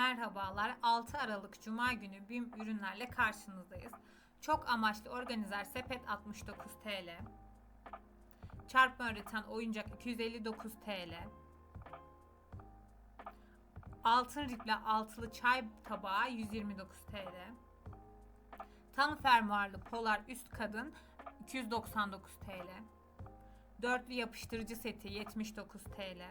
Merhabalar. 6 Aralık Cuma günü BİM ürünlerle karşınızdayız. Çok amaçlı organizer sepet 69 TL. Çarpma öğreten oyuncak 259 TL. Altın riple altılı çay tabağı 129 TL. Tam fermuarlı polar üst kadın 299 TL. Dörtlü yapıştırıcı seti 79 TL.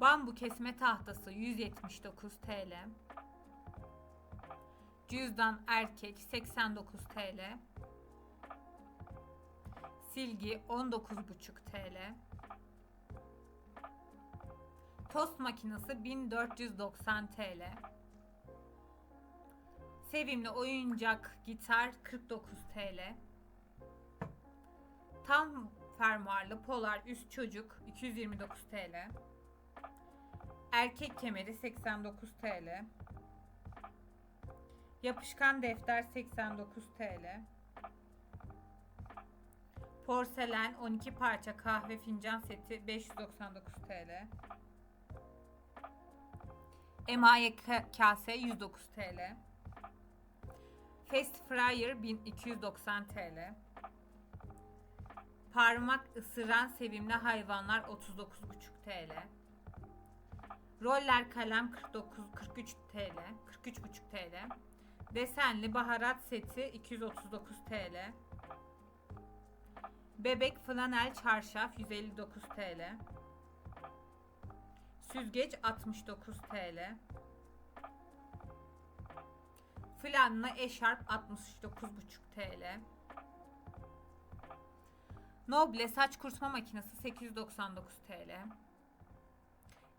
Bambu kesme tahtası 179 TL. Cüzdan erkek 89 TL. Silgi 19,5 TL. Tost makinesi 1490 TL. Sevimli oyuncak gitar 49 TL. Tam fermuarlı polar üst çocuk 229 TL. Erkek kemeri 89 TL. Yapışkan defter 89 TL. Porselen 12 parça kahve fincan seti 599 TL. Emaye ka- kase 109 TL. Fast Fryer 1290 TL. Parmak ısıran sevimli hayvanlar 39,5 TL. Roller kalem 49 43 TL, 43,5 TL. Desenli baharat seti 239 TL. Bebek flanel çarşaf 159 TL. Süzgeç 69 TL. Flanla eşarp 69,5 TL. Noble saç kurutma makinesi 899 TL.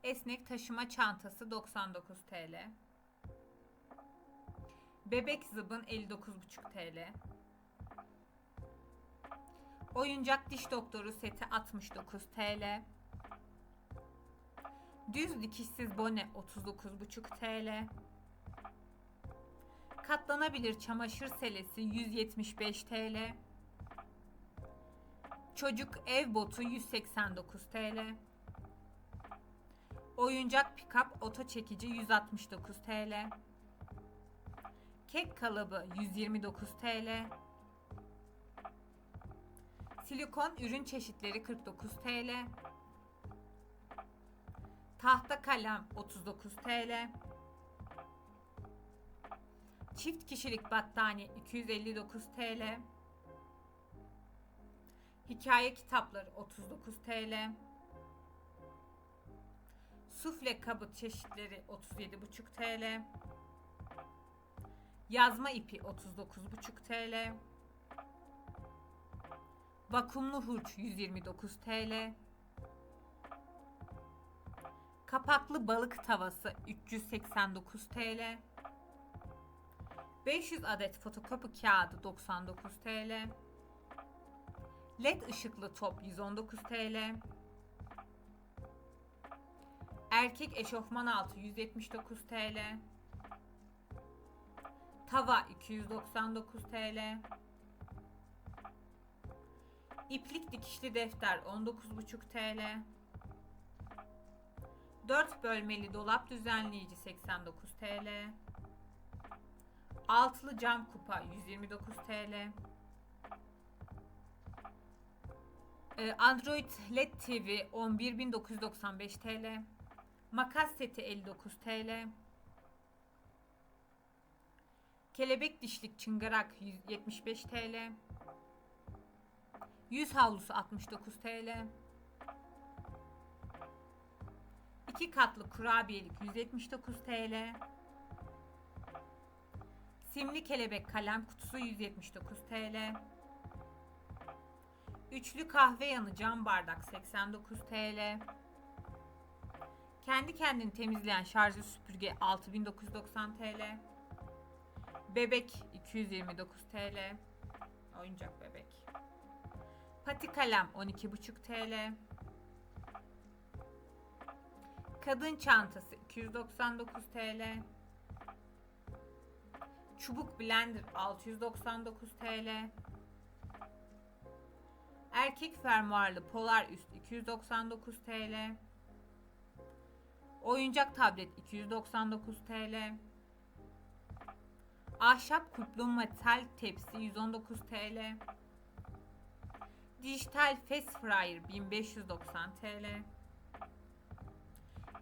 Esnek taşıma çantası 99 TL. Bebek zıbın 59,5 TL. Oyuncak diş doktoru seti 69 TL. Düz dikişsiz bone 39,5 TL. Katlanabilir çamaşır selesi 175 TL. Çocuk ev botu 189 TL. Oyuncak pikap oto çekici 169 TL. Kek kalıbı 129 TL. Silikon ürün çeşitleri 49 TL. Tahta kalem 39 TL. Çift kişilik battaniye 259 TL. Hikaye kitapları 39 TL. Sufle kabı çeşitleri 37,5 TL. Yazma ipi 39,5 TL. Vakumlu hurç 129 TL. Kapaklı balık tavası 389 TL. 500 adet fotokopi kağıdı 99 TL. LED ışıklı top 119 TL. Erkek eşofman altı 179 TL. Tava 299 TL. İplik dikişli defter 19,5 TL. 4 bölmeli dolap düzenleyici 89 TL. Altılı cam kupa 129 TL. Ee, Android LED TV 11.995 TL. Makas seti 59 TL. Kelebek dişlik çıngırak 175 TL. Yüz havlusu 69 TL. İki katlı kurabiyelik 179 TL. Simli kelebek kalem kutusu 179 TL. Üçlü kahve yanı cam bardak 89 TL. Kendi kendini temizleyen şarjlı süpürge 6990 TL. Bebek 229 TL. Oyuncak bebek. Pati kalem 12,5 TL. Kadın çantası 299 TL. Çubuk blender 699 TL. Erkek fermuarlı polar üst 299 TL. Oyuncak tablet 299 TL. Ahşap kulplu metal tepsi 119 TL. Dijital fast fryer 1590 TL.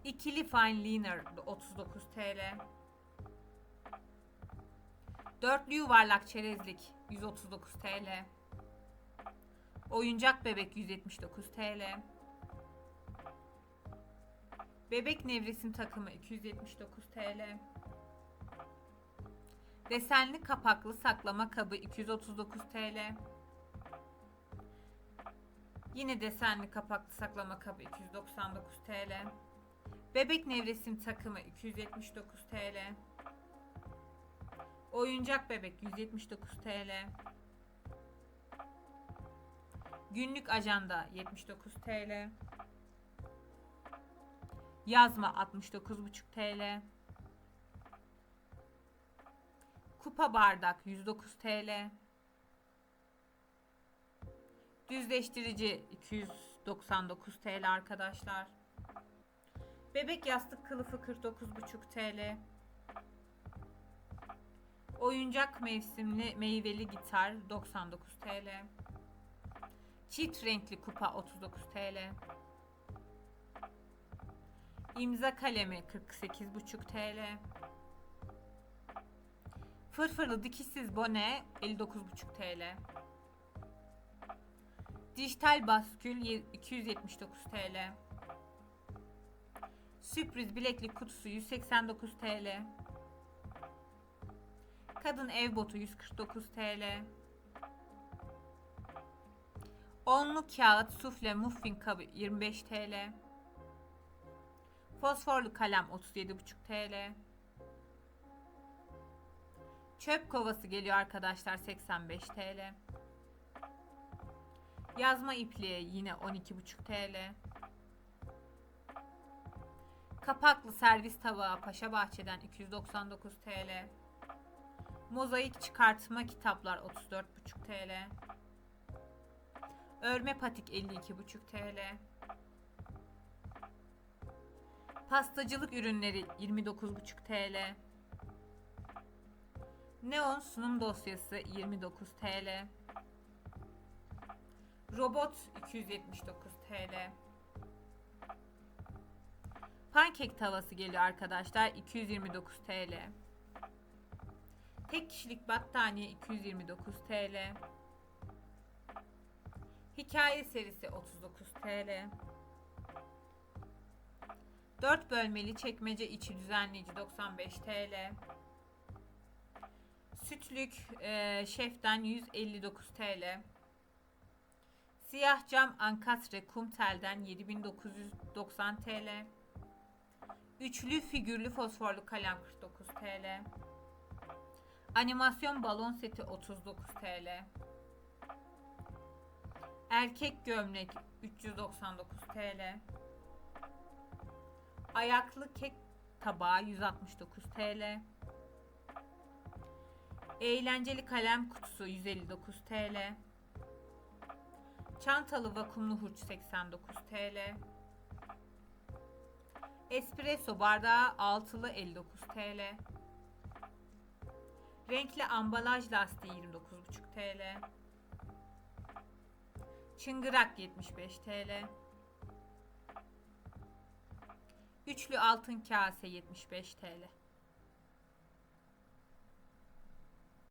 İkili fine liner 39 TL. Dörtlü yuvarlak çerezlik 139 TL. Oyuncak bebek 179 TL. Bebek nevresim takımı 279 TL. Desenli kapaklı saklama kabı 239 TL. Yine desenli kapaklı saklama kabı 299 TL. Bebek nevresim takımı 279 TL. Oyuncak bebek 179 TL. Günlük ajanda 79 TL. Yazma 69,5 TL. Kupa bardak 109 TL. Düzleştirici 299 TL arkadaşlar. Bebek yastık kılıfı 49,5 TL. Oyuncak mevsimli meyveli gitar 99 TL. Çift renkli kupa 39 TL. İmza kalemi 48,5 TL. Fırfırlı dikişsiz bone 59,5 TL. Dijital baskül ye- 279 TL. Sürpriz bileklik kutusu 189 TL. Kadın ev botu 149 TL. Onlu kağıt sufle muffin kabı 25 TL. Fosforlu kalem 37,5 TL. Çöp kovası geliyor arkadaşlar 85 TL. Yazma ipliği yine 12,5 TL. Kapaklı servis tabağı Paşa Bahçe'den 299 TL. Mozaik çıkartma kitaplar 34,5 TL. Örme patik 52,5 TL. Pastacılık ürünleri 29,5 TL. Neon sunum dosyası 29 TL. Robot 279 TL. Pankek tavası geliyor arkadaşlar 229 TL. Tek kişilik battaniye 229 TL. Hikaye serisi 39 TL. 4 bölmeli çekmece içi düzenleyici 95 TL. Sütlük e, şeften 159 TL. Siyah cam ankastre kum telden 7990 TL. Üçlü figürlü fosforlu kalem 49 TL. Animasyon balon seti 39 TL. Erkek gömlek 399 TL. Ayaklı kek tabağı 169 TL. Eğlenceli kalem kutusu 159 TL. Çantalı vakumlu hurç 89 TL. Espresso bardağı altılı 59 TL. Renkli ambalaj lastiği 29,5 TL. Çıngırak 75 TL. Üçlü altın kase 75 TL.